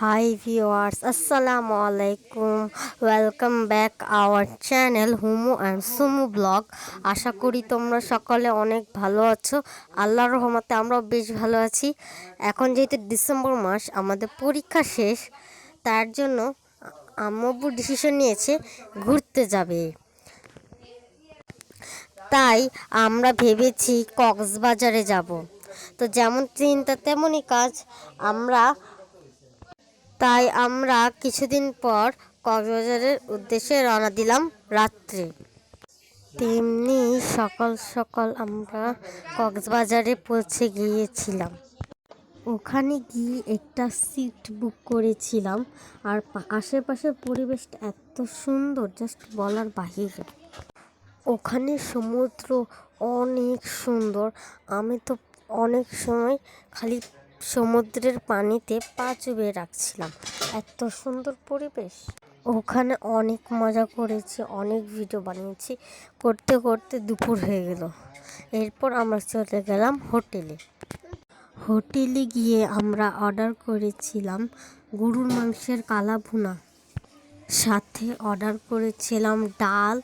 Hi viewers, Assalamu alaikum. Welcome back our channel Humu and Sumu blog. আশা করি তোমরা সকলে অনেক ভালো আছো। আল্লাহর রহমতে আমরাও বেশ ভালো আছি। এখন যেহেতু ডিসেম্বর মাস আমাদের পরীক্ষা শেষ তার জন্য আম্মু ডিসিশন নিয়েছে ঘুরতে যাবে। তাই আমরা ভেবেছি কক্সবাজারে যাব। তো যেমন চিন্তা তেমনই কাজ। আমরা তাই আমরা কিছুদিন পর কক্সবাজারের উদ্দেশ্যে রওনা দিলাম রাত্রে। তেমনি সকাল সকাল আমরা কক্সবাজারে পৌঁছে গিয়েছিলাম। ওখানে গিয়ে একটা সিট বুক করেছিলাম আর আশেপাশের পরিবেশটা এত সুন্দর জাস্ট বলার বাহিরে। ওখানে সমুদ্র অনেক সুন্দর। আমি তো অনেক সময় খালি সমুদ্রের পানিতে পা চুবিয়ে রাখছিলাম। এত সুন্দর পরিবেশ। ওখানে অনেক মজা করেছি, অনেক ভিডিও বানিয়েছি। করতে করতে দুপুর হয়ে গেল। এরপর আমরা চলে গেলাম হোটেলে। হোটেলে গিয়ে আমরা অর্ডার করেছিলাম গরুর মাংসের কালা ভুনা। সাথে অর্ডার করেছিলাম ডাল,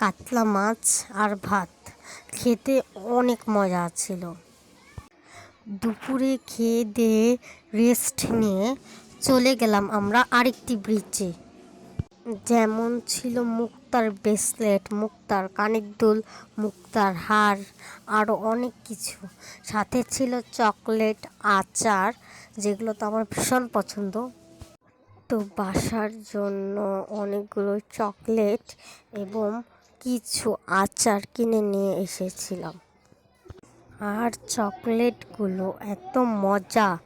কাতলা মাছ আর ভাত। খেতে অনেক মজা ছিল। দুপুরে খেয়ে দিয়ে রেস্ট নিয়ে চলে গেলাম আমরা আরেকটি ব্রিজে যেমন ছিল মুক্তার ব্রেসলেট মুক্তার কানের দুল, মুক্তার হার আরও অনেক কিছু। সাথে ছিল চকলেট আচার, যেগুলো তো আমার ভীষণ পছন্দ। তো বাসার জন্য অনেকগুলো চকলেট এবং কিছু আচার কিনে নিয়ে এসেছিলাম। আর চকলেটগুলো এত মজা।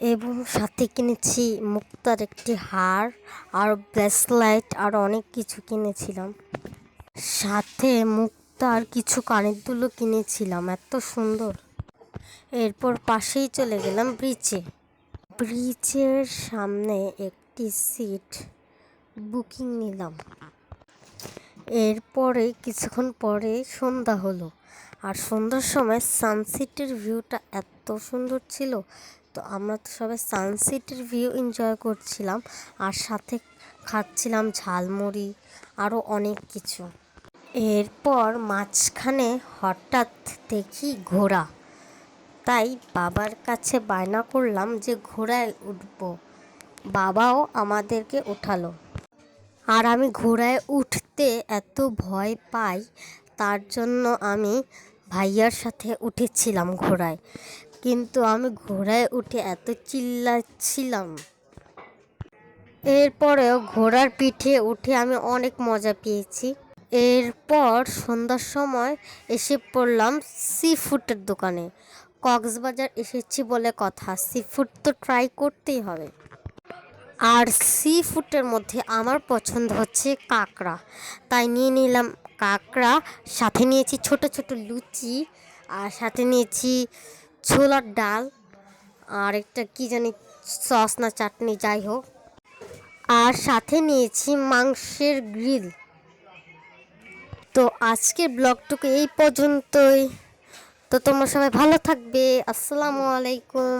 এবং সাথে কিনেছি মুক্তার একটি হার, আর ব্রেসলাইট আর অনেক কিছু কিনেছিলাম। সাথে মুক্তার কিছু কানের দুলও কিনেছিলাম, এত সুন্দর। এরপর পাশেই চলে গেলাম ব্রিজে। ব্রিজের সামনে একটি সিট বুকিং নিলাম। এরপরে কিছুক্ষণ পরে সন্ধ্যা হলো। আর সন্ধ্যার সময় সানসেটের ভিউটা এত সুন্দর ছিল, তো আমরা তো সবাই সানসেটের ভিউ এনজয় করছিলাম, আর সাথে খাচ্ছিলাম ঝালমুড়ি আরও অনেক কিছু। এরপর মাঝখানে হঠাৎ দেখি ঘোড়া, তাই বাবার কাছে বায়না করলাম যে ঘোড়ায় উঠবো, বাবাও আমাদেরকে উঠালো। আর আমি ঘোড়ায় উঠতে এত ভয় পাই তার জন্য আমি ভাইয়ার সাথে উঠেছিলাম ঘোড়ায়। কিন্তু আমি ঘোড়ায় উঠে এত চিল্লাচ্ছিলাম। এরপরেও ঘোড়ার পিঠে উঠে আমি অনেক মজা পেয়েছি। এরপর সন্ধ্যার সময় এসে পড়লাম সি ফুডের দোকানে। কক্সবাজার এসেছি বলে কথা। সি ফুড তো ট্রাই করতেই হবে। আর সি ফুডের মধ্যে আমার পছন্দ হচ্ছে কাঁকড়া। তাই নিয়ে নিলাম কাঁকড়া, সাথে নিয়েছি ছোট ছোট লুচি, আর সাথে নিয়েছি ছোলার ডাল, আর একটা কি জানি সস না চাটনি, যাই হোক। আর সাথে নিয়েছি মাংসের গ্রিল। তো আজকের ব্লগটুকু এই পর্যন্তই। তো তোমরা সবাই ভালো থাকবে। আসসালামু আলাইকুম।